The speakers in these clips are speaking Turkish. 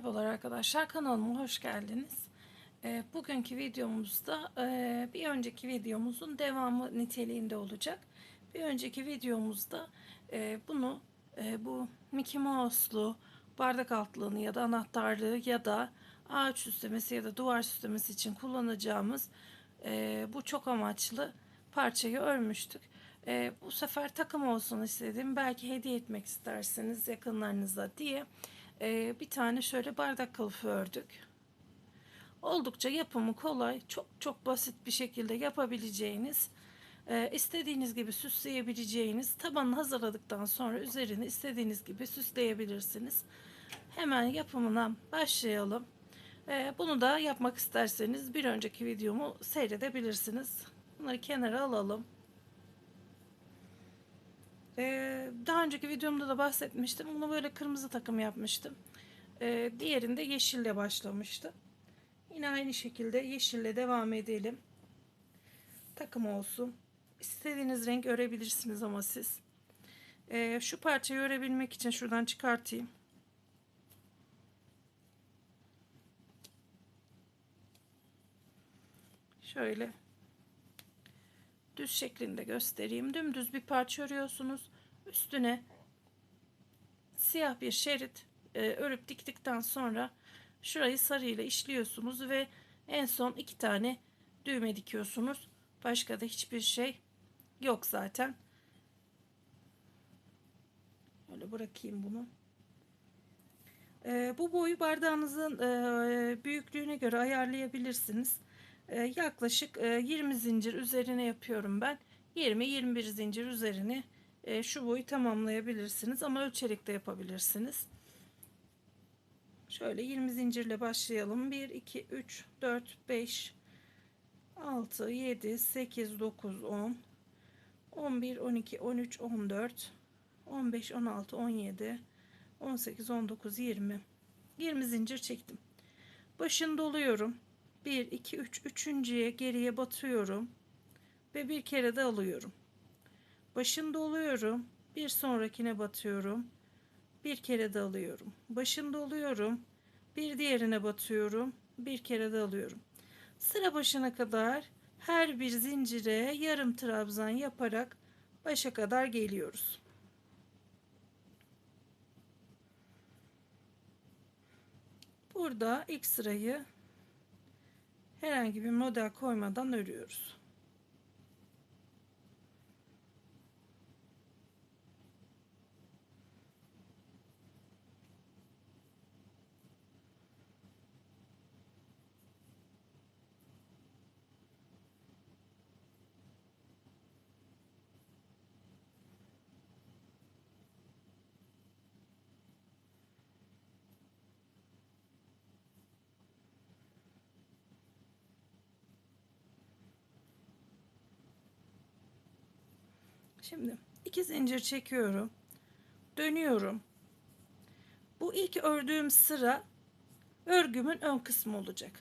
Merhabalar arkadaşlar kanalıma hoş geldiniz. Ee, bugünkü videomuzda e, bir önceki videomuzun devamı niteliğinde olacak. Bir önceki videomuzda e, bunu e, bu Mickey Mouse'lu bardak altlığını ya da anahtarlığı ya da ağaç süslemesi ya da duvar süslemesi için kullanacağımız bu çok amaçlı parçayı örmüştük. Bu sefer takım olsun istedim. Belki hediye etmek isterseniz yakınlarınıza diye e, bir tane şöyle bardak kılıfı ördük. Oldukça yapımı kolay, çok çok basit bir şekilde yapabileceğiniz, e, istediğiniz gibi süsleyebileceğiniz, tabanını hazırladıktan sonra üzerini istediğiniz gibi süsleyebilirsiniz. Hemen yapımına başlayalım. E, bunu da yapmak isterseniz bir önceki videomu seyredebilirsiniz. Bunları kenara alalım. Ee, daha önceki videomda da bahsetmiştim. Bunu böyle kırmızı takım yapmıştım. Ee, diğerinde yeşille başlamıştı. Yine aynı şekilde yeşille devam edelim. Takım olsun. İstediğiniz renk örebilirsiniz ama siz. Ee, şu parçayı örebilmek için şuradan çıkartayım. Şöyle düz şeklinde göstereyim. Dümdüz bir parça örüyorsunuz. Üstüne siyah bir şerit e, örüp diktikten sonra şurayı sarı ile işliyorsunuz ve en son iki tane düğme dikiyorsunuz. Başka da hiçbir şey yok zaten. Öyle bırakayım bunu. E, bu boyu bardağınızın e, büyüklüğüne göre ayarlayabilirsiniz. Ee, yaklaşık 20 e, zincir üzerine yapıyorum ben. 20-21 zincir üzerine e, şu boyu tamamlayabilirsiniz ama ölçerek de yapabilirsiniz. Şöyle 20 zincirle başlayalım. 1, 2, 3, 4, 5, 6, 7, 8, 9, 10, 11, 12, 13, 14, 15, 16, 17, 18, 19, 20. 20 zincir çektim. Başını doluyorum. 1 2 3 üçüncüye geriye batıyorum ve bir kere de alıyorum başında oluyorum bir sonrakine batıyorum bir kere de alıyorum. Başında oluyorum bir diğerine batıyorum bir kere de alıyorum. Sıra başına kadar her bir zincire yarım trabzan yaparak başa kadar geliyoruz. Burada ilk sırayı herhangi bir model koymadan örüyoruz. Şimdi iki zincir çekiyorum. Dönüyorum. Bu ilk ördüğüm sıra örgümün ön kısmı olacak.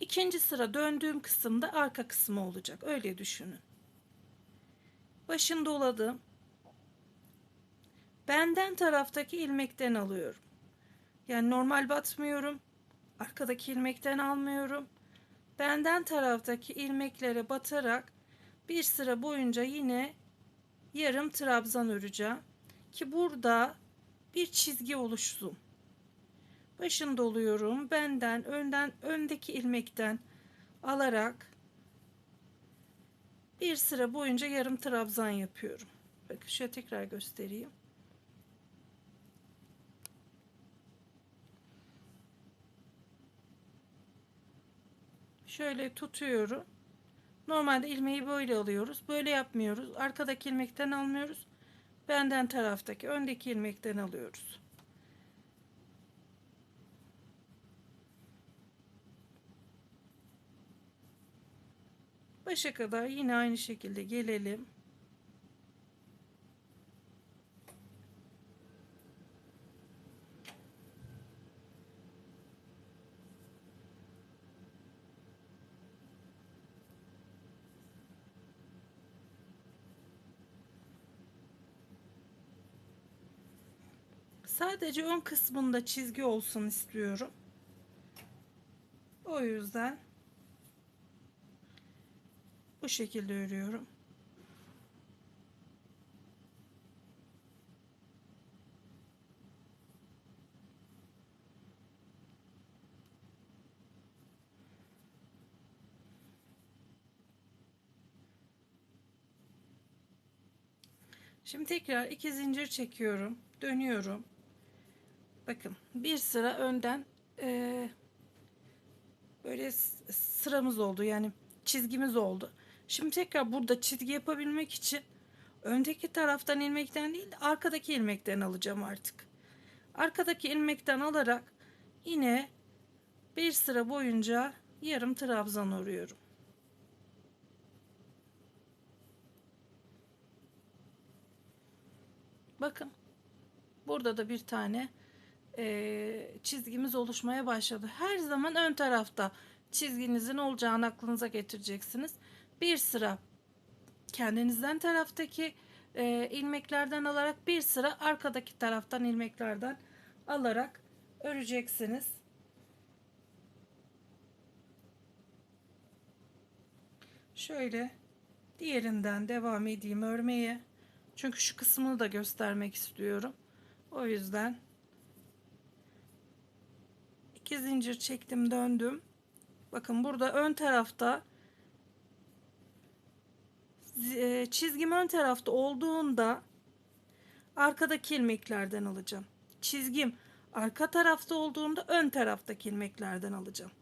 İkinci sıra döndüğüm kısımda arka kısmı olacak. Öyle düşünün. Başını doladım. Benden taraftaki ilmekten alıyorum. Yani normal batmıyorum. Arkadaki ilmekten almıyorum. Benden taraftaki ilmeklere batarak bir sıra boyunca yine yarım trabzan öreceğim ki burada bir çizgi oluşsun. Başını doluyorum. Benden önden öndeki ilmekten alarak bir sıra boyunca yarım trabzan yapıyorum. Bakın şöyle tekrar göstereyim. Şöyle tutuyorum. Normalde ilmeği böyle alıyoruz. Böyle yapmıyoruz. Arkadaki ilmekten almıyoruz. Benden taraftaki öndeki ilmekten alıyoruz. Başa kadar yine aynı şekilde gelelim. Sadece ön kısmında çizgi olsun istiyorum. O yüzden bu şekilde örüyorum. Şimdi tekrar iki zincir çekiyorum. Dönüyorum. Bakın bir sıra önden eee, böyle sıramız oldu. Yani çizgimiz oldu. Şimdi tekrar burada çizgi yapabilmek için öndeki taraftan ilmekten değil de arkadaki ilmekten alacağım artık. Arkadaki ilmekten alarak yine bir sıra boyunca yarım trabzan örüyorum. Bakın burada da bir tane eee, çizgimiz oluşmaya başladı. Her zaman ön tarafta çizginizin olacağını aklınıza getireceksiniz. Bir sıra kendinizden taraftaki eee, ilmeklerden alarak bir sıra arkadaki taraftan ilmeklerden alarak öreceksiniz. Şöyle diğerinden devam edeyim örmeye. Çünkü şu kısmını da göstermek istiyorum. O yüzden iki zincir çektim döndüm. Bakın burada ön tarafta e, çizgim ön tarafta olduğunda arkadaki ilmeklerden alacağım. Çizgim arka tarafta olduğunda ön taraftaki ilmeklerden alacağım.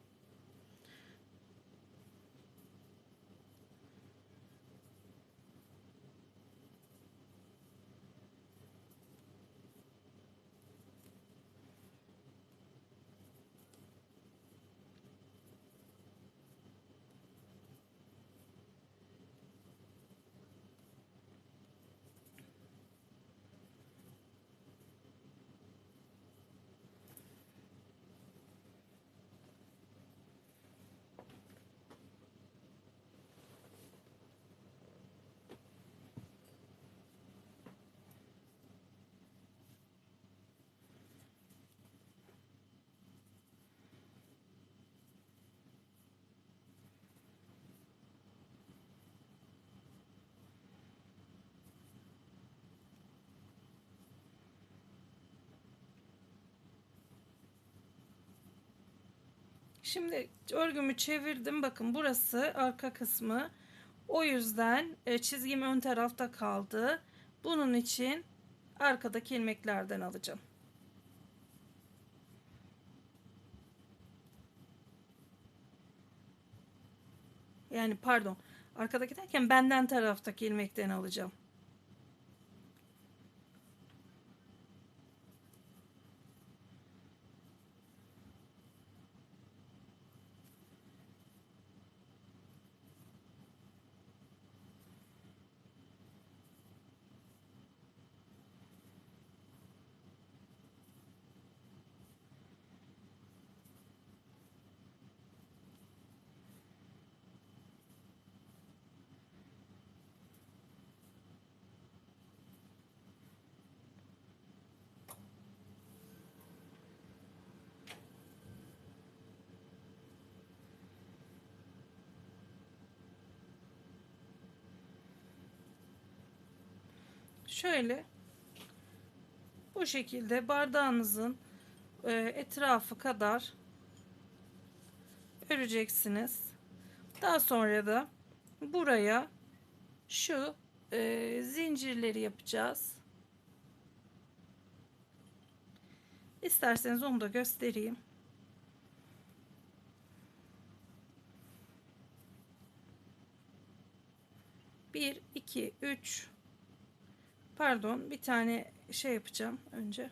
Şimdi örgümü çevirdim. Bakın burası arka kısmı. O yüzden e, çizgim ön tarafta kaldı. Bunun için arkadaki ilmeklerden alacağım. Yani pardon. Arkadaki derken benden taraftaki ilmekten alacağım. Şöyle bu şekilde bardağınızın e, etrafı kadar öreceksiniz. Daha sonra da buraya şu e, zincirleri yapacağız. İsterseniz onu da göstereyim. Bir, iki, üç, Pardon bir tane şey yapacağım önce.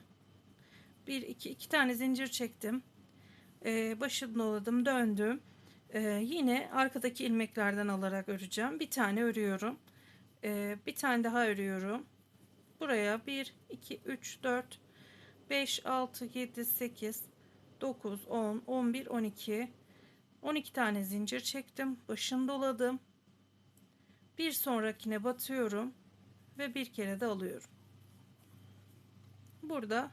Bir iki iki tane zincir çektim. Ee, başını doladım döndüm. Ee, yine arkadaki ilmeklerden alarak öreceğim. Bir tane örüyorum. Ee, bir tane daha örüyorum. Buraya 1 2 3 4 5 6 7 8 9 10 11 12 12 tane zincir çektim. Başını doladım. Bir sonrakine batıyorum ve bir kere de alıyorum. Burada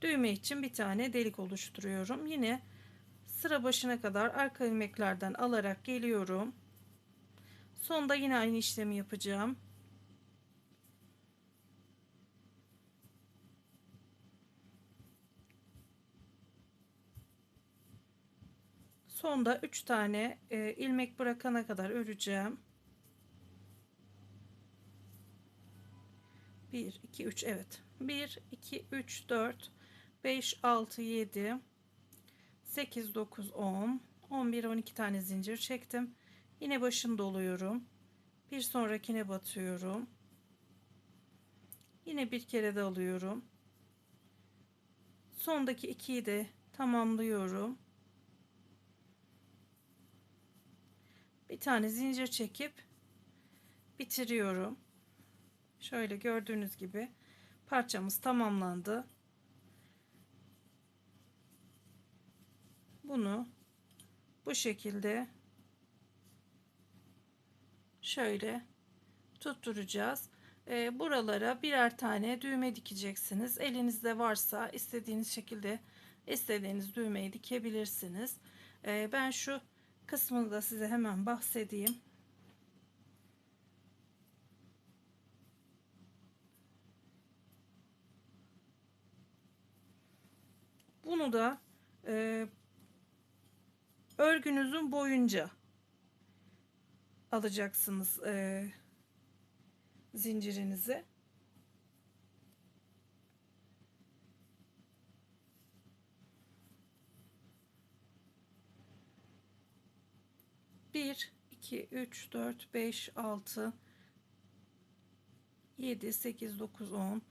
düğme için bir tane delik oluşturuyorum. Yine sıra başına kadar arka ilmeklerden alarak geliyorum. Sonda yine aynı işlemi yapacağım. Sonda 3 tane e, ilmek bırakana kadar öreceğim. 1 2 3 evet. 1 2 3 4 5 6 7 8 9 10 11 12 tane zincir çektim. Yine başını doluyorum. Bir sonrakine batıyorum. Yine bir kere de alıyorum. Sondaki ikiyi de tamamlıyorum. Bir tane zincir çekip bitiriyorum. Şöyle gördüğünüz gibi parçamız tamamlandı. Bunu bu şekilde şöyle tutturacağız. E, buralara birer tane düğme dikeceksiniz. Elinizde varsa istediğiniz şekilde istediğiniz düğmeyi dikebilirsiniz. E, ben şu kısmını da size hemen bahsedeyim. Bunu da e, örgünüzün boyunca alacaksınız e, zincirinizi. Bir, iki, üç, dört, beş, altı, yedi, sekiz, dokuz, on,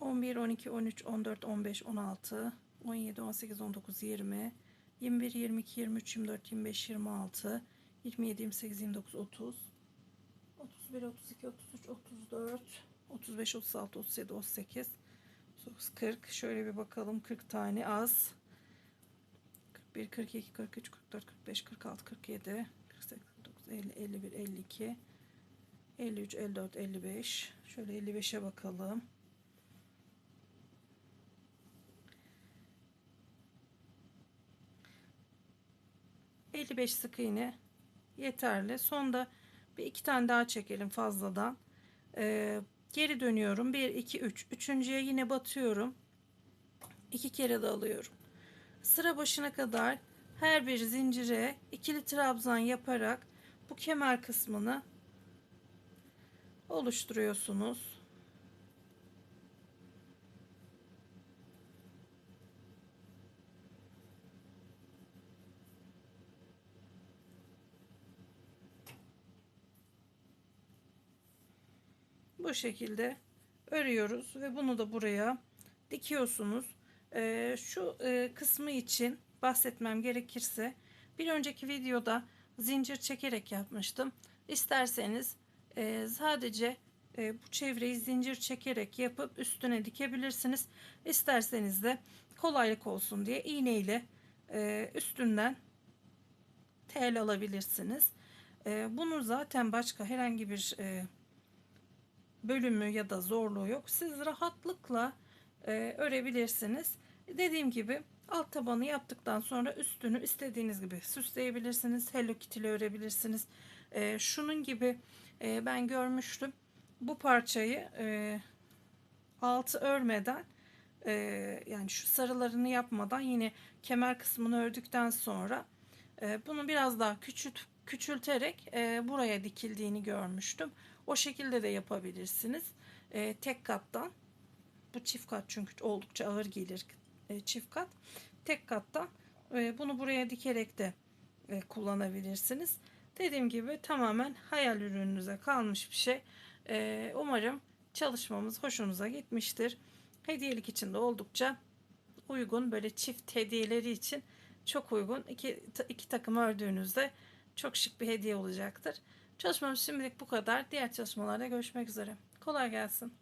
on bir, on iki, on üç, on dört, on beş, on altı, on yedi, on sekiz, on dokuz, yirmi, yirmi bir, yirmi iki, yirmi üç, yirmi dört, yirmi beş, yirmi altı, 27, 28, 29, 30, 31, 32, 33, 34, 35, 36, 37, 38, 39, 40. Şöyle bir bakalım. 40 tane az. 41, 42, 43, 44, 45, 46, 47, 48, 49, 50, 51, 52, 53, 54, 55. Şöyle 55'e bakalım. ...55 sık iğne yeterli. Sonda bir iki tane daha çekelim fazladan. Ee, geri dönüyorum. 1, 2, 3. Üçüncüye yine batıyorum. iki kere de alıyorum. Sıra başına kadar her bir zincire ikili trabzan yaparak bu kemer kısmını oluşturuyorsunuz. Bu şekilde örüyoruz ve bunu da buraya dikiyorsunuz. Ee, şu e, kısmı için bahsetmem gerekirse bir önceki videoda zincir çekerek yapmıştım. İsterseniz e, sadece e, bu çevreyi zincir çekerek yapıp üstüne dikebilirsiniz. İsterseniz de kolaylık olsun diye iğne ile e, üstünden tel alabilirsiniz. E, bunu zaten başka herhangi bir e, bölümü ya da zorluğu yok. Siz rahatlıkla e, örebilirsiniz. Dediğim gibi alt tabanı yaptıktan sonra üstünü istediğiniz gibi süsleyebilirsiniz. Hello Kitty ile örebilirsiniz. E, şunun gibi e, ben görmüştüm. Bu parçayı e, altı örmeden e, yani şu sarılarını yapmadan yine kemer kısmını ördükten sonra e, bunu biraz daha küçült, küçülterek e, buraya dikildiğini görmüştüm. O şekilde de yapabilirsiniz. E, tek kattan. Bu çift kat çünkü oldukça ağır gelir e, çift kat. Tek kattan e, bunu buraya dikerek de e, kullanabilirsiniz. Dediğim gibi tamamen hayal ürününüze kalmış bir şey. E, umarım çalışmamız hoşunuza gitmiştir. Hediyelik için de oldukça uygun. Böyle çift hediyeleri için çok uygun. İki, iki takım ördüğünüzde çok şık bir hediye olacaktır. Çalışmamız şimdilik bu kadar. Diğer çalışmalarda görüşmek üzere. Kolay gelsin.